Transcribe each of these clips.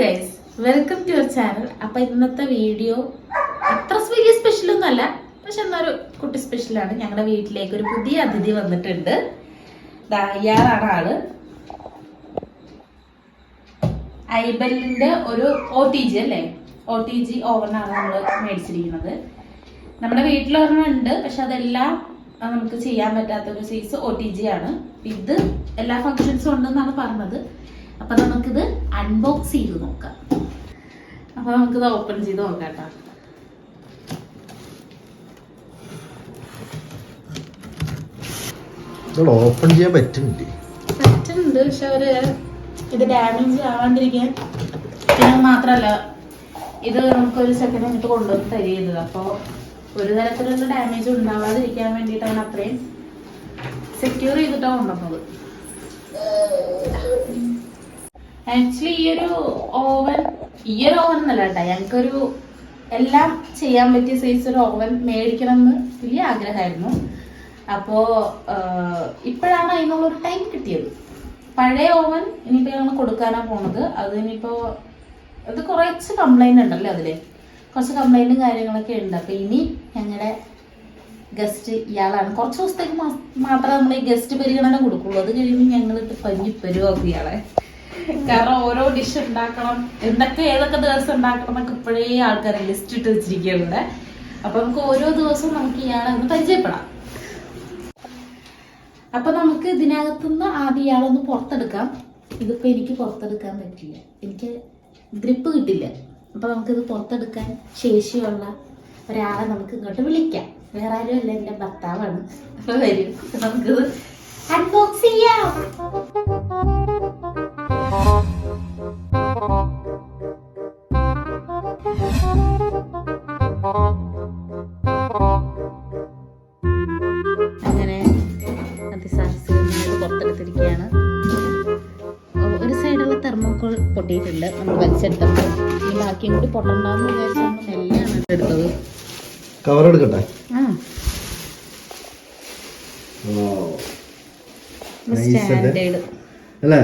Guys welcome to your channel അപ്പൊ ഇന്നത്തെ video അത്ര വലിയ സ്പെഷ്യൽ ഒന്നും അല്ല പക്ഷെ എന്നൊരു കുട്ടി സ്പെഷ്യലാണ് ഞങ്ങളുടെ വീട്ടിലേക്ക് ഒരു പുതിയ അതിഥി വന്നിട്ടുണ്ട്. ഇയാളാണ് ആൾ. ഐബലിന്റെ ഒരു ഒ ടി ജി അല്ലേ? ഒ ടി ജി ഓവനാണ് നമ്മൾ മേടിച്ചിരിക്കുന്നത്. നമ്മുടെ വീട്ടിലൊരെണ്ണം ഉണ്ട് പക്ഷെ അതെല്ലാം നമുക്ക് ചെയ്യാൻ പറ്റാത്ത ഒരു സൈസ് ഒ ടി ജി ആണ്. ഇത് എല്ലാ ഫങ്ഷൻസും ഉണ്ടെന്നാണ് പറഞ്ഞത്. അപ്പൊ നമുക്കിത് അൺബോക്സ് ചെയ്ത് നോക്കാം. അപ്പൊ നമുക്കിത് ഓപ്പൺ ചെയ്ത് നോക്കാം കേട്ടോ ഓപ്പൺ ചെയ്യാൻ പറ്റുന്നുണ്ട് പറ്റുന്നുണ്ട് പക്ഷെ അവർ ഇത് ഡാമേജ് ആവാണ്ടിരിക്കാൻ പിന്നെ മാത്രല്ല ഇത് നമുക്ക് ഒരു സെക്കൻഡ് കഴിഞ്ഞിട്ട് കൊണ്ടുവന്ന് തരികയത് അപ്പോൾ ഒരു തരത്തിലുള്ള ഡാമേജ് ഉണ്ടാവാതിരിക്കാൻ വേണ്ടിയിട്ടാണ് അത്രയും സെക്യൂർ ചെയ്തിട്ടാണ് കൊണ്ടുവന്നത്. ആക്ച്വലി ഈ ഒരു ഓവൻ ഈ ഒരു ഓവൻ എന്നല്ല കേട്ടോ. ഞങ്ങൾക്കൊരു എല്ലാം ചെയ്യാൻ പറ്റിയ സൈസ് ഒരു ഓവൻ മേടിക്കണം എന്ന് വലിയ ആഗ്രഹമായിരുന്നു. അപ്പോ ഇപ്പോഴാണ് അതിനുള്ളൊരു ടൈം കിട്ടിയത്. പഴയ ഓവൻ ഇനിയിപ്പോ ഞങ്ങൾ കൊടുക്കാനാണ് പോണത്. അത് ഇനിയിപ്പോ അത് കുറച്ച് കംപ്ലൈന്റ് ഉണ്ടല്ലോ അതിലെ? കുറച്ച് കംപ്ലൈന്റും കാര്യങ്ങളൊക്കെ ഉണ്ട്. അപ്പൊ ഇനി ഞങ്ങളുടെ ഗസ്റ്റ് ഇയാളാണ്. കുറച്ച് ദിവസത്തേക്ക് മാത്രമേ നമ്മൾ ഈ ഗസ്റ്റ് പരിഗണന കൊടുക്കുള്ളൂ. അത് കഴിയുമ്പോൾ ഞങ്ങൾ ഇട്ട് പഞ്ഞിപ്പരുവാക്കും ഇയാളെ. കാരണം ഓരോ ഡിഷ് ഉണ്ടാക്കണം. എന്തൊക്കെ ഏതൊക്കെ ദിവസം ഉണ്ടാക്കണം എന്നൊക്കെ ഇപ്പോഴേ ആൾക്കാർ ലിസ്റ്റ് ഇട്ട് വെച്ചിരിക്കുന്നുണ്ട് അപ്പൊ നമുക്ക് ഓരോ ദിവസവും നമുക്ക് ഇയാളെ ഒന്ന് പരിചയപ്പെടാം. അപ്പൊ നമുക്ക് ഇതിനകത്തുനിന്ന് ആദ്യം ഇയാളൊന്ന് പുറത്തെടുക്കാം. ഇതിപ്പോ എനിക്ക് പുറത്തെടുക്കാൻ പറ്റില്ല എനിക്ക് ഗ്രിപ്പ് കിട്ടില്ല. അപ്പൊ നമുക്കിത് പുറത്തെടുക്കാൻ ശേഷിയുള്ള ഒരാളെ നമുക്ക് ഇങ്ങോട്ട് വിളിക്കാം. വേറെ ആരും അല്ല എന്റെ ഭർത്താവാണ്. അപ്പൊ വരും. നമുക്കിത് അൺബോക്സ് ചെയ്യാം. അങ്ങനെ അതിസാഹസികമായിട്ട് പുറത്തെടുത്തിരിക്കുകയാണ്. ഒരു സൈഡുള്ള തെർമോക്കോൾ പൊട്ടിയിട്ടുണ്ട്. നമ്മൾ വലിച്ചെടുത്തപ്പോൾ. ഈ ബാക്കിയും കൂടി പൊട്ടണ്ടാന്ന് വിചാരിച്ചാണ് മെല്ലെയാണ് എടുത്തത്. കവർ എടുക്കട്ടെ ആ Nice അല്ലേ? സ്റ്റാൻഡേർഡ് അല്ലേ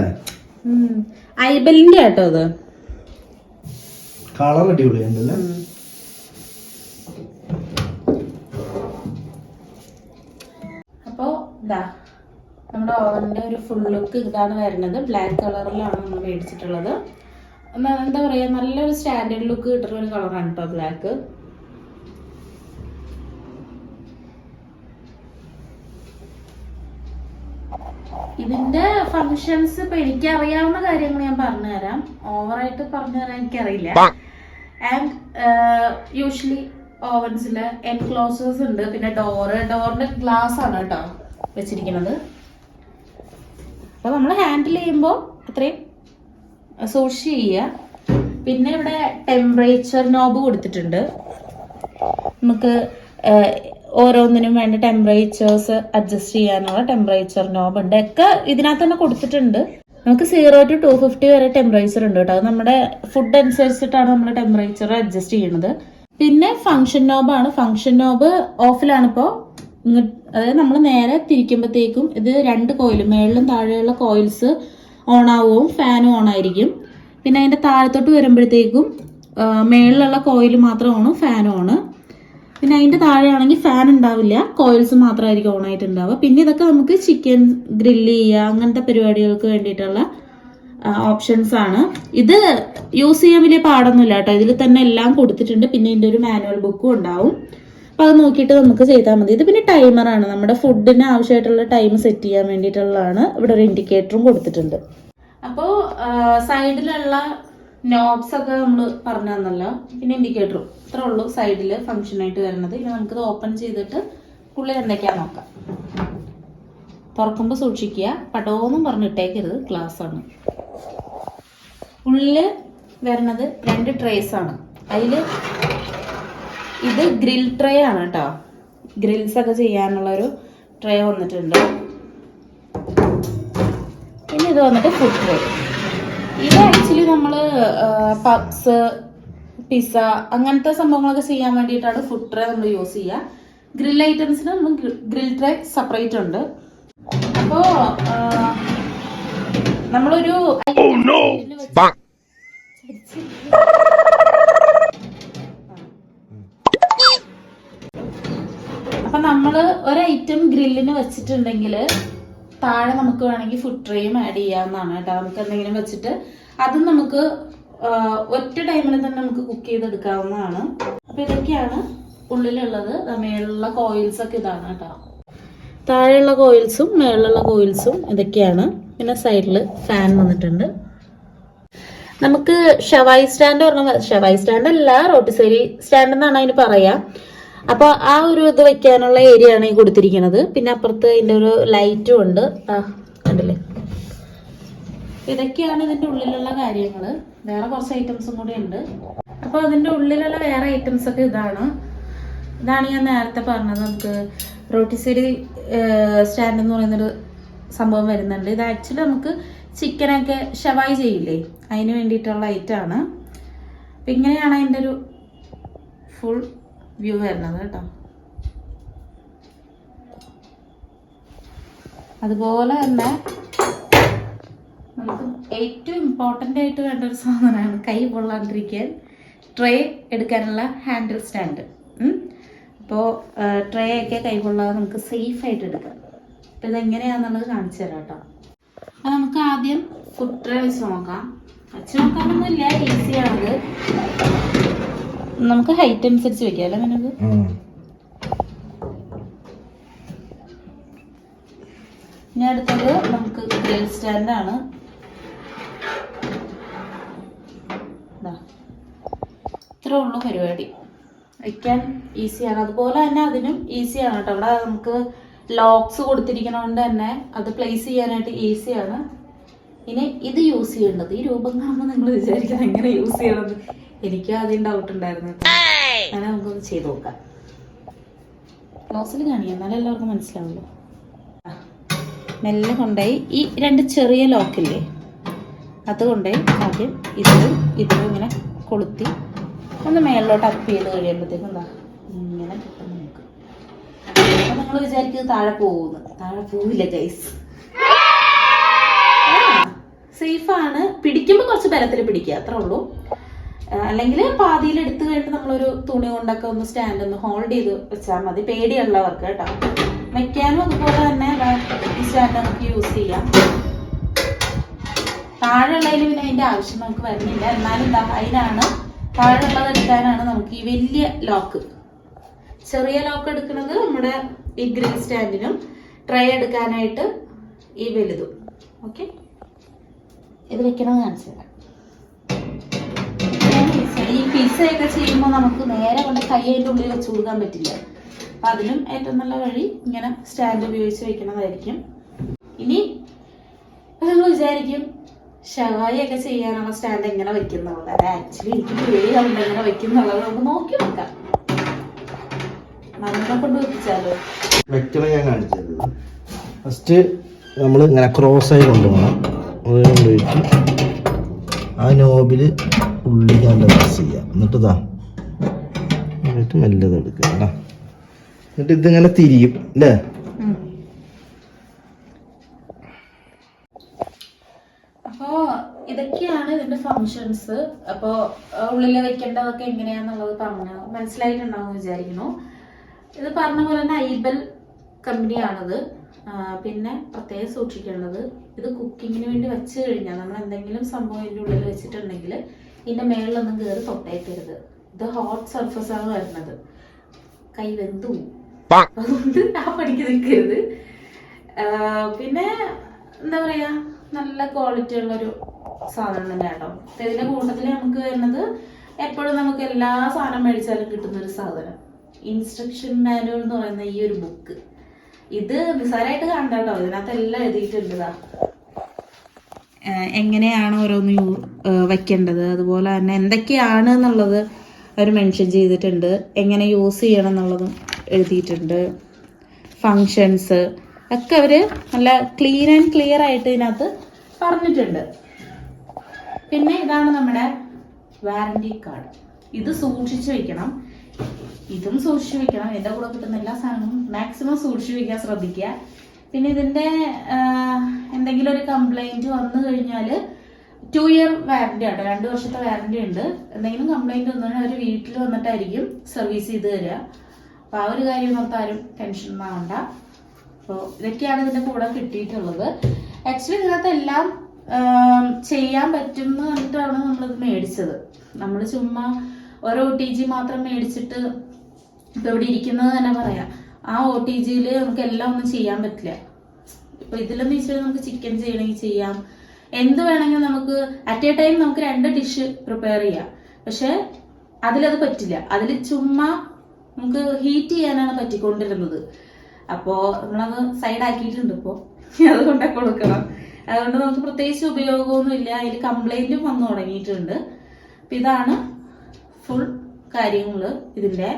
ആട്ടോ അത് കളർ അടിപൊളിയുണ്ടല്ലേ അപ്പോ ഇതാ നമ്മുടെ ഓവന്റെ ഒരു ഫുൾ ലുക്ക് ഇതാണ് വരുന്നത്. ബ്ലാക്ക് കളറിലാണ് നമ്മൾ മേടിച്ചിട്ടുള്ളത്. എന്താ പറയാ നല്ലൊരു സ്റ്റാൻഡേർഡ് ലുക്ക് കിട്ടുന്ന ഒരു കളറാണ് കേട്ടോ ബ്ലാക്ക്. ഇതിന്റെ ഫങ്ഷൻസ് ഇപ്പൊ എനിക്ക് അറിയാവുന്ന കാര്യങ്ങൾ ഞാൻ പറഞ്ഞുതരാം. ഓവറായിട്ട് പറഞ്ഞുതരാൻ എനിക്കറിയില്ല. ആൻഡ് യൂഷ്വലി ഓവൻസിൽ എൻക്ലോസേഴ്സ് ഉണ്ട്. പിന്നെ ഡോറ് ഡോറിന്റെ ഗ്ലാസ് ആണ് കേട്ടോ വെച്ചിരിക്കുന്നത്. അപ്പൊ നമ്മൾ ഹാൻഡിൽ ചെയ്യുമ്പോൾ അത്രയും സൂക്ഷിച്ച് ചെയ്യുക. പിന്നെ ഇവിടെ ടെമ്പറേച്ചർ നോബ് കൊടുത്തിട്ടുണ്ട്. നമുക്ക് ആഹ്, ഓരോന്നിനും വേണ്ട ടെമ്പറേച്ചേഴ്സ് അഡ്ജസ്റ്റ് ചെയ്യാനുള്ള ടെമ്പറേച്ചർ നോബ് ഉണ്ട്. ഒക്കെ ഇതിനകത്ത് തന്നെ കൊടുത്തിട്ടുണ്ട്. നമുക്ക് സീറോ ടു ടു ഫിഫ്റ്റി വരെ ടെമ്പറേച്ചർ ഉണ്ട് കേട്ടോ. അത് നമ്മുടെ ഫുഡ് അനുസരിച്ചിട്ടാണ് നമ്മൾ ടെമ്പറേച്ചർ അഡ്ജസ്റ്റ് ചെയ്യുന്നത്. പിന്നെ ഫംഗ്ഷൻ നോബാണ് ഫംഗ്ഷൻ നോബ് ഓഫിലാണ് ഇപ്പോൾ അതായത് നമ്മൾ നേരെ തിരിക്കുമ്പോഴത്തേക്കും ഇത് രണ്ട് കോയിൽ മേളിലും താഴെയുള്ള കോയിൽസ് ഓൺ ആവും ഫാനും ഓൺ ആയിരിക്കും. പിന്നെ അതിന്റെ താഴത്തോട്ട് വരുമ്പോഴത്തേക്കും മേളിലുള്ള കോയിൽ മാത്രം ഫാനും ഓണ് പിന്നെ അതിന്റെ താഴെയാണെങ്കിൽ ഫാൻ ഉണ്ടാവില്ല. കോയിൽസ് മാത്രമായിരിക്കും ഓൺ ആയിട്ട് ഉണ്ടാവുക പിന്നെ ഇതൊക്കെ നമുക്ക് ചിക്കൻ ഗ്രില്ല് ചെയ്യുക അങ്ങനത്തെ പരിപാടികൾക്ക് വേണ്ടിയിട്ടുള്ള ഓപ്ഷൻസ് ആണ്. ഇത് യൂസ് ചെയ്യാൻ വലിയ പാടൊന്നുമില്ല കേട്ടോ. ഇതിൽ തന്നെ എല്ലാം കൊടുത്തിട്ടുണ്ട്. പിന്നെ ഇതിന്റെ ഒരു മാനുവൽ ബുക്കും ഉണ്ടാവും. അപ്പോൾ അത് നോക്കിയിട്ട് നമുക്ക് ചെയ്താൽ മതി. ഇത് പിന്നെ ടൈമറാണ് നമ്മുടെ ഫുഡിന് ആവശ്യമായിട്ടുള്ള ടൈം സെറ്റ് ചെയ്യാൻ വേണ്ടിയിട്ടുള്ളതാണ്. ഇവിടെ ഒരു ഇൻഡിക്കേറ്ററും കൊടുത്തിട്ടുണ്ട്. അപ്പോൾ സൈഡിലുള്ള നോബ്സ് ഒക്കെ നമ്മൾ പറഞ്ഞു തന്നല്ലോ പിന്നെ ഇൻഡിക്കേറ്ററും ഇത്ര ഉള്ളൂ സൈഡിൽ ഫംഗ്ഷൻ ആയിട്ട് വരുന്നത്. ഇനി നമുക്കിത് ഓപ്പൺ ചെയ്തിട്ട് ഉള്ളിൽ എന്തൊക്കെയാ നോക്കാം. തുറക്കുമ്പോൾ സൂക്ഷിക്കുക. പടോന്നും പറഞ്ഞിട്ടേക്കരുത്. ആണ്. ഉള്ളിൽ വരുന്നത് രണ്ട് ട്രേസ് ആണ്. അതിൽ ഇത് ഗ്രിൽ ട്രേ ആണ് കേട്ടോ ഗ്രിൽസ് ഒക്കെ ചെയ്യാനുള്ള ഒരു ട്രേ വന്നിട്ടുണ്ട്. പിന്നെ ഇത് വന്നിട്ട് ഫുഡ് ട്രേ ഇത് ആക്ച്വലി നമ്മൾ പബ്സ് പിസ്സ അങ്ങനത്തെ സംഭവങ്ങളൊക്കെ ചെയ്യാൻ വേണ്ടിയിട്ടാണ് ഫുഡ് ട്രേ നമ്മൾ യൂസ് ചെയ്യുക ഗ്രിൽ ഐറ്റംസിന് നമ്മൾ ഗ്രിൽ ട്രേ സെപ്പറേറ്റ് ഉണ്ട്. അപ്പോൾ നമ്മളൊരു അപ്പൊ നമ്മൾ ഒരു ഐറ്റം ഗ്രില്ലിന് വെച്ചിട്ടുണ്ടെങ്കിൽ താഴെ നമുക്ക് വേണമെങ്കിൽ ഫുഡ് ട്രേയും ആഡ് ചെയ്യാവുന്നതാണ് കേട്ടോ. നമുക്ക് എന്തെങ്കിലും വെച്ചിട്ട് അതും നമുക്ക് ഒറ്റ ടൈമിൽ തന്നെ നമുക്ക് കുക്ക് ചെയ്തെടുക്കാവുന്നതാണ്. അപ്പൊ ഇതൊക്കെയാണ് ഉള്ളിലുള്ളത്. മേളിലുള്ള കോയിൽസ് ഒക്കെ ഇതാണ് കേട്ടോ. താഴെയുള്ള കോയിൽസും മേളിലുള്ള കോയിൽസും ഇതൊക്കെയാണ്. പിന്നെ സൈഡിൽ ഫാൻ വന്നിട്ടുണ്ട്. നമുക്ക് ഷവായി സ്റ്റാൻഡ് പറഞ്ഞ ഷവായി സ്റ്റാൻഡ് അല്ല റോട്ടിസേരി സ്റ്റാൻഡ് എന്നാണ് അതിന് പറയാ. അപ്പൊ ആ ഒരു ഇത് വെക്കാനുള്ള ഏരിയ ആണ് ഈ കൊടുത്തിരിക്കുന്നത്. പിന്നെ അപ്പുറത്ത് ഇതിന്റെ ഒരു ലൈറ്റും ഉണ്ട്. കണ്ടില്ലേ? ഇതൊക്കെയാണ് ഇതിന്റെ ഉള്ളിലുള്ള കാര്യങ്ങൾ വേറെ കുറച്ച് ഐറ്റംസും കൂടി ഉണ്ട്. അപ്പൊ അതിന്റെ ഉള്ളിലുള്ള വേറെ ഐറ്റംസ് ഒക്കെ ഇതാണ്. ഇതാണ് ഞാൻ നേരത്തെ പറഞ്ഞത് നമുക്ക് റോട്ടിസേരി സ്റ്റാൻഡ് എന്ന് പറയുന്നൊരു സംഭവം വരുന്നുണ്ട്. ഇത് ആക്ച്വലി നമുക്ക് ചിക്കനൊക്കെ ഷവായി ചെയ്യില്ലേ? അതിന് വേണ്ടിയിട്ടുള്ള ഐറ്റമാണ് അപ്പം ഇങ്ങനെയാണ് അതിന്റെ ഒരു ഫുൾ വ്യൂ വരുന്നത് കേട്ടോ. അതുപോലെ തന്നെ നമുക്ക് ഏറ്റവും ഇമ്പോർട്ടന്റ് ആയിട്ട് വേണ്ട ഒരു സാധനമാണ് കൈ പൊള്ളാണ്ടിരിക്കാൻ ട്രേ എടുക്കാനുള്ള ഹാൻഡിൽ സ്റ്റാൻഡ് അപ്പോൾ ട്രേ ഒക്കെ കൈ പൊള്ളാതെ നമുക്ക് സേഫ് ആയിട്ട് എടുക്കാം. അപ്പോൾ ഇതെങ്ങനെയാണെന്നുള്ളത് കാണിച്ചു തരാം കേട്ടോ. അപ്പോൾ നമുക്ക് ആദ്യം ഫുഡ് ട്രേ വെച്ച് നോക്കാം. വെച്ച് നോക്കാനൊന്നുമില്ല ഈസിയാണത് നമുക്ക് ഹൈറ്റ് അനുസരിച്ച് വെക്കാം അല്ലേ നമുക്ക് ഇനി അടുത്തത് നമുക്ക് ഗ്രിൽ സ്റ്റാൻഡാണ് ഇത്ര ഇത്രേ ഉള്ളൂ പരിപാടി. വയ്ക്കാൻ ഈസിയാണ് അതുപോലെ തന്നെ അതിനും ഈസിയാണ് കേട്ടോ. അവിടെ നമുക്ക് ലോക്സ് കൊടുത്തിരിക്കണോണ്ട് തന്നെ അത് പ്ലേസ് ചെയ്യാനായിട്ട് ഈസിയാണ് ഇനി ഇത് യൂസ് ചെയ്യേണ്ടത്. ഈ രൂപം കാണുമ്പോൾ നിങ്ങൾ വിചാരിക്കുന്നത് എങ്ങനെ യൂസ് ചെയ്യണമെന്ന് എനിക്ക് ആദ്യം ഡൗട്ട് ഉണ്ടായിരുന്നു. അങ്ങനെ നമുക്കൊന്ന് ചെയ്ത് നോക്കാം. ക്ലോസിൽ കാണിക്കാം എന്നാലും എല്ലാവർക്കും മനസ്സിലാവുമല്ലോ ആ. മെല്ലെ കൊണ്ടുപോയി. ഈ രണ്ട് ചെറിയ ലോക്കില്ലേ അത് കൊണ്ടുപോയി ആദ്യം ഇതിലും ഇതിലും ഇങ്ങനെ കൊളുത്തി ഒന്ന് മേളിലോട്ട് അപ്പ് ചെയ്ത് കഴിയുമ്പോഴത്തേക്കും എന്താ? ഇങ്ങനെ കിട്ടും നമുക്ക് അപ്പൊ നിങ്ങൾ വിചാരിക്കുന്നത് താഴെ പോകുന്നു. താഴെ പോവില്ല ഗൈസ് സേഫാണ് പിടിക്കുമ്പോൾ കുറച്ച് ബലത്തിൽ പിടിക്കുക അത്രേ ഉള്ളൂ. അല്ലെങ്കിൽ പാതിയിൽ എടുത്തു കഴിഞ്ഞിട്ട് നമ്മളൊരു തുണി കൊണ്ടൊക്കെ ഒന്ന് സ്റ്റാൻഡ് ഒന്ന് ഹോൾഡ് ചെയ്ത് വെച്ചാൽ മതി. പേടിയുള്ളവർക്ക് കേട്ടോ. വെക്കാനും അതുപോലെ തന്നെ സ്റ്റാൻഡ് നമുക്ക് യൂസ് ചെയ്യാം. താഴെയുള്ളതിൽ പിന്നെ അതിന്റെ ആവശ്യം നമുക്ക് വരുന്നില്ല. എന്നാലും എന്താ അതിനാണ് താഴെയുള്ളത് എടുക്കാനാണ് നമുക്ക് ഈ വലിയ ലോക്ക് ചെറിയ ലോക്ക് എടുക്കുന്നത് നമ്മുടെ ഈ ഗ്രിൽ സ്റ്റാൻഡിനും ട്രൈ എടുക്കാനായിട്ട് ഈ വലുതും. ഓക്കെ ഇത് വെക്കണമെന്ന് കാണിച്ചു ഈ പിസ ഒക്കെ ചെയ്യുമ്പോൾ നമുക്ക് നേരെ കൊണ്ട് കൈ അതിന്റെ ഉള്ളിൽ വെച്ച് കൊടുക്കാൻ പറ്റില്ല. അപ്പൊ അതിനും ഏറ്റവും നല്ല വഴി ഇങ്ങനെ സ്റ്റാൻഡ് ഉപയോഗിച്ച് വെക്കുന്നതായിരിക്കും ഇനി നിങ്ങൾ വിചാരിക്കും ഷവായി ഒക്കെ ചെയ്യാനുള്ള സ്റ്റാൻഡ് എങ്ങനെ വെക്കുന്നുള്ളത്? അത് ആക്ച്വലി എനിക്ക് പേടിയുണ്ട് എങ്ങനെ വെക്കുന്നുള്ളത് നമുക്ക് നോക്കി നോക്കാം ഞാൻ ഫസ്റ്റ് നമ്മൾ ഇങ്ങനെ ക്രോസ് ആയി കൊണ്ടുപോകണം. അത് കൊണ്ടുപോയിട്ട് ആ നോബിൽ ഉള്ളി പ്രസ് ചെയ്യാം. എന്നിട്ട് എന്നിട്ട് നല്ലത് എടുക്കുക എന്നിട്ട് ഇതിങ്ങനെ തിരിയും അല്ലേ ഇതൊക്കെയാണ് ഇതിന്റെ ഫങ്ഷൻസ് അപ്പോ ഉള്ളിൽ വെക്കേണ്ടതൊക്കെ എങ്ങനെയാന്നുള്ളത് പറഞ്ഞു? മനസ്സിലായിട്ടുണ്ടാവും വിചാരിക്കുന്നു. ഇത് പറഞ്ഞ പോലെ തന്നെ ഐബൽ കമ്പനിയാണിത് പിന്നെ പ്രത്യേകം സൂക്ഷിക്കേണ്ടത് ഇത് കുക്കിങ്ങിന് വേണ്ടി വെച്ച് കഴിഞ്ഞാൽ നമ്മൾ എന്തെങ്കിലും സംഭവം ഇതിന്റെ ഉള്ളിൽ വെച്ചിട്ടുണ്ടെങ്കിൽ ഇതിന്റെ മേളിലൊന്നും കയറി തൊട്ടേക്കരുത്. ഇത് ഹോട്ട് സർഫസ് ആണ് വരുന്നത്. കൈ വെന്തു അതുകൊണ്ട് ആ പണിക്ക് നിൽക്കരുത് പിന്നെ എന്താ പറയാ? നല്ല ക്വാളിറ്റി ഉള്ളൊരു സാധനം തന്നെ കേട്ടോ. ഇതിന്റെ കൂട്ടത്തിൽ നമുക്ക് വരുന്നത് എപ്പോഴും നമുക്ക് എല്ലാ സാധനം മേടിച്ചാലും കിട്ടുന്ന ഒരു സാധനം. ഇൻസ്ട്രക്ഷൻ മാനുവൽ എന്ന് പറയുന്ന ഈ ഒരു ബുക്ക് ഇത് നിസ്സാരമായിട്ട് കാണണ്ട കേട്ടോ ഇതിനകത്ത് എല്ലാം എഴുതിയിട്ടുണ്ടതാ എങ്ങനെയാണ് ഓരോന്ന് യൂ വയ്ക്കേണ്ടത് അതുപോലെ തന്നെ എന്തൊക്കെയാണ് എന്നുള്ളത് അവർ മെൻഷൻ ചെയ്തിട്ടുണ്ട്. എങ്ങനെ യൂസ് ചെയ്യണം എന്നുള്ളതും എഴുതിയിട്ടുണ്ട്. ഫങ്ഷൻസ് ഒക്കെ അവർ നല്ല ക്ലീൻ ആൻഡ് ക്ലിയർ ആയിട്ട് ഇതിനകത്ത് പറഞ്ഞിട്ടുണ്ട്. പിന്നെ ഇതാണ് നമ്മുടെ വാറണ്ടി കാർഡ് ഇത് സൂക്ഷിച്ച് വെക്കണം. ഇതും സൂക്ഷിച്ചു വെക്കണം. എന്റെ കൂടെ കിട്ടുന്ന എല്ലാ സാധനവും മാക്സിമം സൂക്ഷിച്ചു വെക്കാൻ ശ്രദ്ധിക്കുക. പിന്നെ ഇതിന്റെ എന്തെങ്കിലും ഒരു കംപ്ലൈന്റ് വന്നു കഴിഞ്ഞാൽ ടു ഇയർ വാറന്റി ആണ് രണ്ട് വർഷത്തെ വാറന്റി ഉണ്ട്. എന്തെങ്കിലും കംപ്ലൈന്റ് വന്നാൽ അവർ വീട്ടിൽ വന്നിട്ടായിരിക്കും സർവീസ് ചെയ്ത് തരിക അപ്പൊ ആ ഒരു കാര്യം ഓർത്ത് ആരും ടെൻഷൻ ആവണ്ട. അപ്പോൾ ഇതൊക്കെയാണ് ഇതിന്റെ കൂടെ കിട്ടിയിട്ടുള്ളത്. ആക്ച്വലി ഇതിനകത്ത് എല്ലാം ചെയ്യാൻ പറ്റും എന്ന് പറഞ്ഞിട്ടാണ് നമ്മളിത് മേടിച്ചത്. നമ്മൾ ചുമ്മാ ഓരോ ടി ജി മാത്രം മേടിച്ചിട്ട് ഇപ്പൊ ഇവിടെ ഇരിക്കുന്നത് തന്നെ പറയാം. ആ ഒ ടി ജിയിൽ നമുക്ക് എല്ലാം ഒന്നും ചെയ്യാൻ പറ്റില്ല. ഇപ്പൊ ഇതിലെന്ന് വെച്ചാൽ നമുക്ക് ചിക്കൻ ചെയ്യണമെങ്കിൽ ചെയ്യാം. എന്ത് വേണമെങ്കിൽ നമുക്ക് അറ്റ് എ ടൈം നമുക്ക് രണ്ട് ഡിഷ് പ്രിപ്പയർ ചെയ്യാം. പക്ഷെ അതിലത് പറ്റില്ല. അതിൽ ചുമ്മാ നമുക്ക് ഹീറ്റ് ചെയ്യാനാണ് പറ്റിക്കൊണ്ടിരുന്നത്. അപ്പോ നമ്മളത് സൈഡ് ആക്കിയിട്ടുണ്ട് ഇപ്പോ. അത് കൊണ്ടേ കൊടുക്കണം. അതുകൊണ്ട് നമുക്ക് പ്രത്യേകിച്ച് ഉപയോഗമൊന്നുമില്ല അതിൽ കംപ്ലൈന്റും വന്നു തുടങ്ങിയിട്ടുണ്ട്. അപ്പൊ ഇതാണ് ഫുൾ കാര്യങ്ങൾ ഇതിന്റെ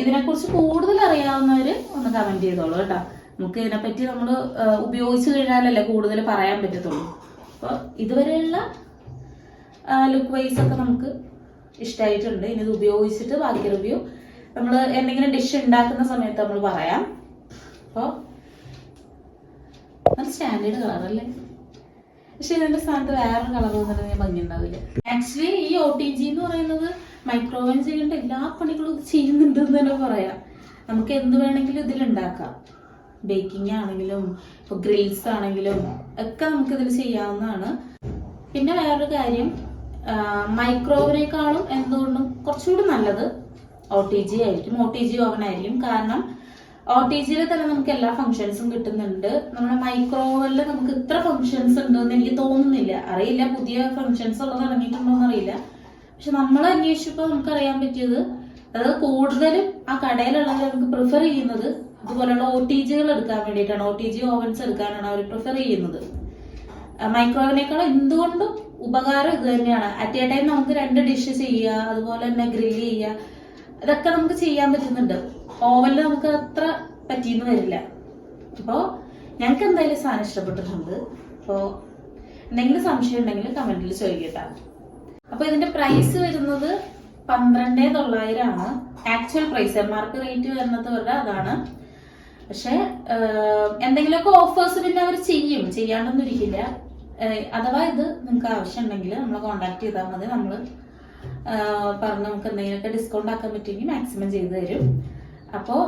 ഇതിനെക്കുറിച്ച് കൂടുതൽ അറിയാവുന്നവര് ഒന്ന് കമന്റ് ചെയ്തോളൂ കേട്ടോ. നമുക്ക് ഇതിനെപ്പറ്റി നമ്മൾ ഉപയോഗിച്ച് കഴിഞ്ഞാലല്ലേ കൂടുതൽ പറയാൻ പറ്റത്തുള്ളൂ. അപ്പോൾ ഇതുവരെയുള്ള ലുക്ക് വൈസ് ഒക്കെ നമുക്ക് ഇഷ്ടമായിട്ടുണ്ട് ഇനി ഇത് ഉപയോഗിച്ചിട്ട് ബാക്കി റിവ്യൂ നമ്മൾ എന്തെങ്കിലും ഡിഷ് ഉണ്ടാക്കുന്ന സമയത്ത് നമ്മൾ പറയാം. അപ്പോൾ നല്ല സ്റ്റാൻഡേർഡ് കളറല്ലേ പക്ഷെ ഇതിന്റെ സ്ഥാനത്ത് വേറൊരു കളർ വന്നിട്ടുണ്ടെങ്കിൽ ഭംഗി ഉണ്ടാവില്ല ആക്ച്വലി ഈ ഒ ടി ജി എന്ന് പറയുന്നത് മൈക്രോവേവ് ചെയ്യേണ്ട എല്ലാ പണികളും ചെയ്യുന്നുണ്ട് എന്ന് തന്നെ പറയാം. നമുക്ക് എന്ത് വേണമെങ്കിലും ഇതിൽ ഉണ്ടാക്കാം ബേക്കിംഗ് ആണെങ്കിലും ഇപ്പൊ ഗ്രിൽസ് ആണെങ്കിലും ഒക്കെ നമുക്ക് ഇതിൽ ചെയ്യാവുന്നതാണ്. പിന്നെ വേറൊരു കാര്യം മൈക്രോവിനേക്കാളും എന്തുകൊണ്ടും കുറച്ചുകൂടി നല്ലത് ഒ ടി ജി ആയിരിക്കും. ഒ ടി ജി ഓവൻ ആയിരിക്കും. കാരണം ഒ ടി ജിയിൽ തന്നെ നമുക്ക് എല്ലാ ഫംഗ്ഷൻസും കിട്ടുന്നുണ്ട്. നമ്മുടെ മൈക്രോവേവിൽ നമുക്ക് ഇത്ര ഫംഗ്ഷൻസ് ഉണ്ടെന്ന് എനിക്ക് തോന്നുന്നില്ല. അറിയില്ല പുതിയ ഫംഗ്ഷൻസ് ഉള്ളത് ഇറങ്ങിയിട്ടുണ്ടോ അറിയില്ല പക്ഷെ നമ്മൾ അന്വേഷിച്ചപ്പോൾ നമുക്ക് അറിയാൻ പറ്റിയത് അതായത് കൂടുതലും ആ കടയിലുള്ളവർ നമുക്ക് പ്രിഫർ ചെയ്യുന്നത് ഇതുപോലെയുള്ള ഒ ടി ജികൾ എടുക്കാൻ വേണ്ടിയിട്ടാണ്. ഒ ടി ജി ഓവൻസ് എടുക്കാനാണ് അവർ പ്രിഫർ ചെയ്യുന്നത്. മൈക്രോവേവിനേക്കാളും എന്തുകൊണ്ടും ഉപകാരം ഇത് തന്നെയാണ്. അറ്റ് എ ടൈം നമുക്ക് രണ്ട് ഡിഷ് ചെയ്യുക അതുപോലെ തന്നെ ഗ്രില്ല് ചെയ്യുക ഇതൊക്കെ നമുക്ക് ചെയ്യാൻ പറ്റുന്നുണ്ട്. ഓവനിൽ നമുക്ക് അത്ര പറ്റിയെന്ന് വരില്ല. അപ്പോൾ ഞങ്ങൾക്ക് എന്തായാലും സാധനം ഇഷ്ടപ്പെട്ടിട്ടുണ്ട്. അപ്പോൾ എന്തെങ്കിലും സംശയം ഉണ്ടെങ്കിൽ കമന്റിൽ ചോദിക്കട്ടാ. അപ്പോൾ ഇതിന്റെ പ്രൈസ് വരുന്നത് പന്ത്രണ്ട് തൊള്ളായിരം ആണ് actual price M R P rate വരുന്നത് വരെ അതാണ്. പക്ഷെ എന്തെങ്കിലുമൊക്കെ ഓഫേഴ്സ് പിന്നെ അവർ ചെയ്യും. ചെയ്യാണ്ടൊന്നും ഇരിക്കില്ല. അഥവാ ഇത് നിങ്ങൾക്ക് ആവശ്യം ഉണ്ടെങ്കിൽ നമ്മളെ കോണ്ടാക്ട് ചെയ്താൽ മതി. നമ്മൾ പറഞ്ഞ് നമുക്ക് എന്തെങ്കിലുമൊക്കെ ഡിസ്കൗണ്ട് ആക്കാൻ പറ്റുമെങ്കിൽ മാക്സിമം ചെയ്തു തരും. അപ്പോൾ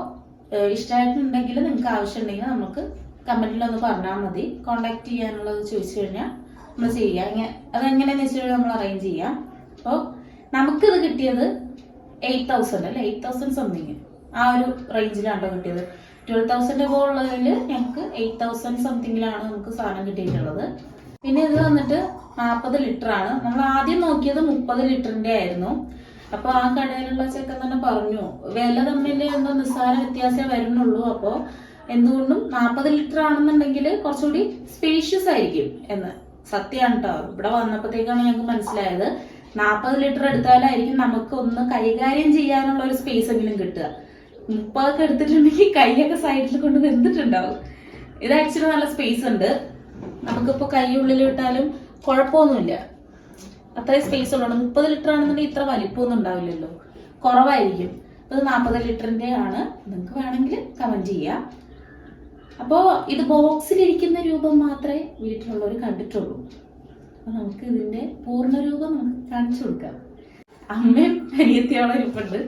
ഇഷ്ടമായിട്ടുണ്ടെങ്കിൽ നിങ്ങൾക്ക് ആവശ്യമുണ്ടെങ്കിൽ നമുക്ക് കമന്റിൽ ഒന്ന് പറഞ്ഞാൽ മതി. കോണ്ടാക്ട് ചെയ്യാനുള്ളത് ചോദിച്ചു കഴിഞ്ഞാൽ നമ്മൾ ചെയ്യാം ഇങ്ങനെ അതെങ്ങനെയാന്ന് വെച്ചിട്ടുണ്ടെങ്കിൽ നമ്മൾ അറേഞ്ച് ചെയ്യാം അപ്പോൾ നമുക്കിത് കിട്ടിയത് എയ്റ്റ് തൗസൻഡ് അല്ലേ? എയ്റ്റ് തൗസൻഡ് സംതിങ് ആ ഒരു റേഞ്ചിലാണ് കിട്ടിയത്. ട്വൽവ് തൗസൻഡ് ഉള്ളതിൽ ഞങ്ങൾക്ക് എയ്റ്റ് തൗസൻഡ് സംതിങ്ങിലാണ് നമുക്ക് സാധനം കിട്ടിയിട്ടുള്ളത്. പിന്നെ ഇത് വന്നിട്ട് നാൽപ്പത് ലിറ്റർ ആണ്. നമ്മൾ ആദ്യം നോക്കിയത് മുപ്പത് ലിറ്ററിന്റെ ആയിരുന്നു. അപ്പൊ ആ കടയിലുള്ള ചെക്കൻ തന്നെ പറഞ്ഞു വില തമ്മിൽ എന്തോ നിസ്സാര വ്യത്യാസമേ വരുന്നുള്ളൂ. അപ്പോൾ എന്തുകൊണ്ടും നാൽപ്പത് ലിറ്റർ ആണെന്നുണ്ടെങ്കിൽ കുറച്ചുകൂടി സ്പേഷ്യസ് ആയിരിക്കും എന്ന്. സത്യമാണ് കേട്ടോ ഇവിടെ വന്നപ്പോഴത്തേക്കാണ് ഞങ്ങൾക്ക് മനസ്സിലായത്. നാൽപ്പത് ലിറ്റർ എടുത്താലായിരിക്കും നമുക്ക് ഒന്ന് കൈകാര്യം ചെയ്യാനുള്ള ഒരു സ്പേസ് എങ്കിലും കിട്ടുക. മുപ്പതൊക്കെ എടുത്തിട്ടുണ്ടെങ്കിൽ കൈയൊക്കെ സൈഡിൽ കൊണ്ട് വെന്തിട്ടുണ്ടാവും. ഇത് ആക്ച്വലി നല്ല സ്പേസ് ഉണ്ട്. നമുക്കിപ്പോ കൈ ഉള്ളിൽ വിട്ടാലും കുഴപ്പമൊന്നുമില്ല. അത്രയും സ്പേസ് ഉള്ളതാണ് മുപ്പത് ലിറ്റർ ആണെന്നുണ്ടെങ്കിൽ ഇത്ര വലിപ്പമൊന്നും ഉണ്ടാവില്ലല്ലോ. കുറവായിരിക്കും. ഇത് നാൽപ്പത് ലിറ്ററിന്റെ ആണ്. നിങ്ങൾക്ക് വേണമെങ്കിൽ കമന്റ് ചെയ്യാം. അപ്പോ ഇത് ബോക്സിലിരിക്കുന്ന രൂപം മാത്രമേ വീട്ടിലുള്ളവർ കണ്ടിട്ടുള്ളൂ. അപ്പോൾ നമുക്ക് ഇതിന്റെ പൂർണ രൂപം നമുക്ക് കാണിച്ചു കൊടുക്കാം. അമ്മയും അനിയത്തിയോളം ഇരിപ്പുണ്ട്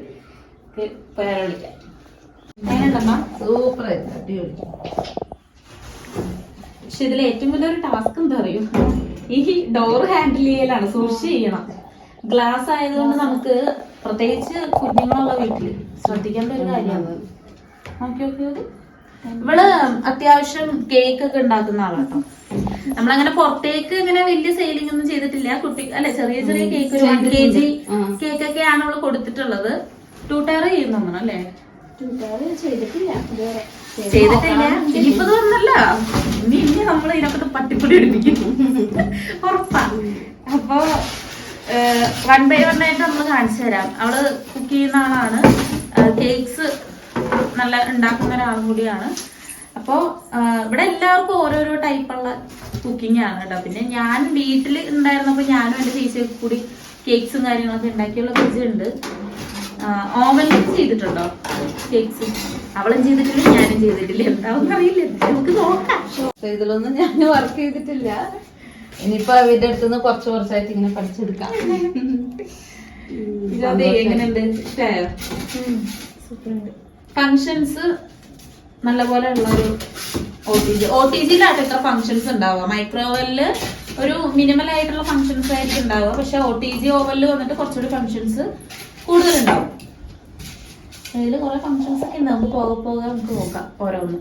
പേരെ വിളിക്കാം. സൂപ്പർ അടിപൊളി. പക്ഷെ ഇതിൽ ഏറ്റവും വലിയൊരു ടാസ്ക് എന്താ പറയും ഈ ഡോർ ഹാൻഡിൽ ചെയ്യലാണ് സൂക്ഷിച്ച് ചെയ്യണം. ഗ്ലാസ് ആയതുകൊണ്ട് നമുക്ക് പ്രത്യേകിച്ച് കുഞ്ഞുങ്ങളുള്ള വീട്ടിൽ ശ്രദ്ധിക്കേണ്ട ഒരു കാര്യമാണ്. ഓക്കെ ഓക്കെ നോക്കി ഇവൾ അത്യാവശ്യം കേക്ക് ഒക്കെ ഉണ്ടാക്കുന്ന ആളാട്ടോ. നമ്മളങ്ങനെ പുറത്തേക്ക് ഇങ്ങനെ വലിയ സെയിലിംഗ് ഒന്നും ചെയ്തിട്ടില്ല. കുട്ടി അല്ലെ ചെറിയ ചെറിയ കേക്ക് ഒരു വൺ കെ ജി കേക്ക് ഒക്കെ ആണ് അവൾ കൊടുത്തിട്ടുള്ളത്. ടൂ ടയർ ചെയ്യുന്നു അല്ലേ? ടയർ ചെയ്തിട്ടില്ല. ഇതുവരെ. ചെയ്തിട്ടില്ല. ഇനിയിപ്പോ തോന്നല്ല ഇനി ഇനി നമ്മൾ ഇതിനൊക്കെ പട്ടിപ്പൊടി എടുപ്പിക്കും. ഉറപ്പാ. അപ്പൊ വൺ ബൈ വൺ ആയിട്ട് നമ്മൾ കാണിച്ചു തരാം. അവൾ കുക്ക് ചെയ്യുന്ന ആളാണ്. കേക്ക്സ് നല്ല ഉണ്ടാക്കുന്ന ഒരാളും കൂടിയാണ്. അപ്പോൾ ഇവിടെ എല്ലാവർക്കും ഓരോരോ ടൈപ്പുള്ള കുക്കിംഗ് ആണ് കേട്ടോ. പിന്നെ ഞാൻ വീട്ടിൽ ഉണ്ടായിരുന്നപ്പോൾ ഞാനും എന്റെ ചേച്ചിയൊക്കെ കൂടി കേക്ക്സും കാര്യങ്ങളൊക്കെ ഉണ്ടാക്കിയുള്ള ഉണ്ട്. ഓവനിൽ ചെയ്തിട്ടുണ്ടോ? കേക്ക്സ് അവളും ചെയ്തിട്ടില്ല ഞാനും ചെയ്തിട്ടില്ല. എന്താവും അറിയില്ല. നമുക്ക് നോക്കാം. ഇതിലൊന്നും ഞാൻ വർക്ക് ചെയ്തിട്ടില്ല. ഇനിയിപ്പോ അവരുടെ അടുത്ത് നിന്ന് കുറച്ച് കുറച്ചായിട്ട് ഇങ്ങനെ പഠിച്ചെടുക്കാം. ഇതേ സൂപ്പർ ഇഷ്ടമായോ ഫങ്ഷൻസ് നല്ലപോലെ ഉള്ള ഒരു O T G O T ജിയിലാണ് ഇത്ര ഫങ്ഷൻസ് ഉണ്ടാവുക? മൈക്രോവെല്ലിൽ ഒരു മിനിമൽ ആയിട്ടുള്ള ഫങ്ഷൻസ് ആയിരിക്കും ഉണ്ടാവുക. പക്ഷെ ഒ ടി ജി ഓവലിൽ വന്നിട്ട് കുറച്ചുകൂടി ഫങ്ഷൻസ് കൂടുതലുണ്ടാവും. അതിൽ കുറെ ഫങ്ഷൻസ് ഒക്കെ ഉണ്ട്. നമുക്ക് പോകെ പോകെ നമുക്ക് നോക്കാം ഓരോന്ന്.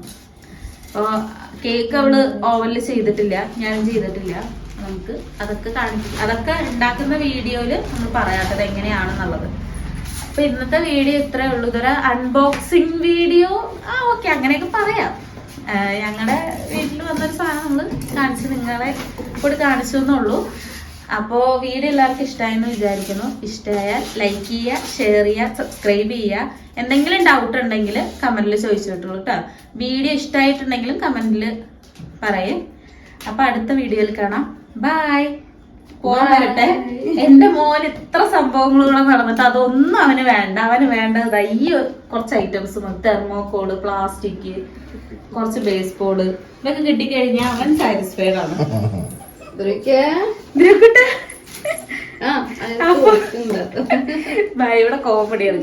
അപ്പോൾ കേക്ക് അവൾ ഓവനിൽ ചെയ്തിട്ടില്ല. ഞാനും ചെയ്തിട്ടില്ല. നമുക്ക് അതൊക്കെ കാണിക്കും അതൊക്കെ ഉണ്ടാക്കുന്ന വീഡിയോയിൽ നമ്മൾ പറയാത്തത് എങ്ങനെയാണെന്നുള്ളത്. അപ്പൊ ഇന്നത്തെ വീഡിയോ ഇത്രേ ഉള്ളൂ. ഇതൊരു അൺബോക്സിങ് വീഡിയോ ആ ഓക്കെ അങ്ങനെയൊക്കെ പറയാം. ഞങ്ങളുടെ വീട്ടിൽ വന്നൊരു സാധനം നമ്മൾ കാണിച്ച് നിങ്ങളെ കൂടി കാണിച്ചു എന്നുള്ളൂ. അപ്പോൾ വീഡിയോ എല്ലാവർക്കും ഇഷ്ടമായെന്ന് വിചാരിക്കുന്നു. ഇഷ്ടമായാൽ ലൈക്ക് ചെയ്യുക ഷെയർ ചെയ്യുക സബ്സ്ക്രൈബ് ചെയ്യുക. എന്തെങ്കിലും ഡൗട്ട് ഉണ്ടെങ്കിൽ കമന്റിൽ ചോദിച്ചിട്ടുള്ളൂ കേട്ടോ വീഡിയോ ഇഷ്ടമായിട്ടുണ്ടെങ്കിലും കമന്റിൽ പറയും. അപ്പോൾ അടുത്ത വീഡിയോയിൽ കാണാം. ബായ് പോകാൻ വരട്ടെ. എന്റെ മോൻ ഇത്ര സംഭവങ്ങളൂടെ നടന്നിട്ട് അതൊന്നും അവന് വേണ്ട. അവന് വേണ്ടത് ദാ ഈ കുറച്ച് ഐറ്റംസ് തെർമോക്കോൾ പ്ലാസ്റ്റിക് കുറച്ച് ബേസ് ബോർഡ് ഇതൊക്കെ കിട്ടിക്കഴിഞ്ഞാൽ അവൻ സാറ്റിസ്ഫൈഡ് ആണ്. ഇവിടെ കോമഡിയാണ്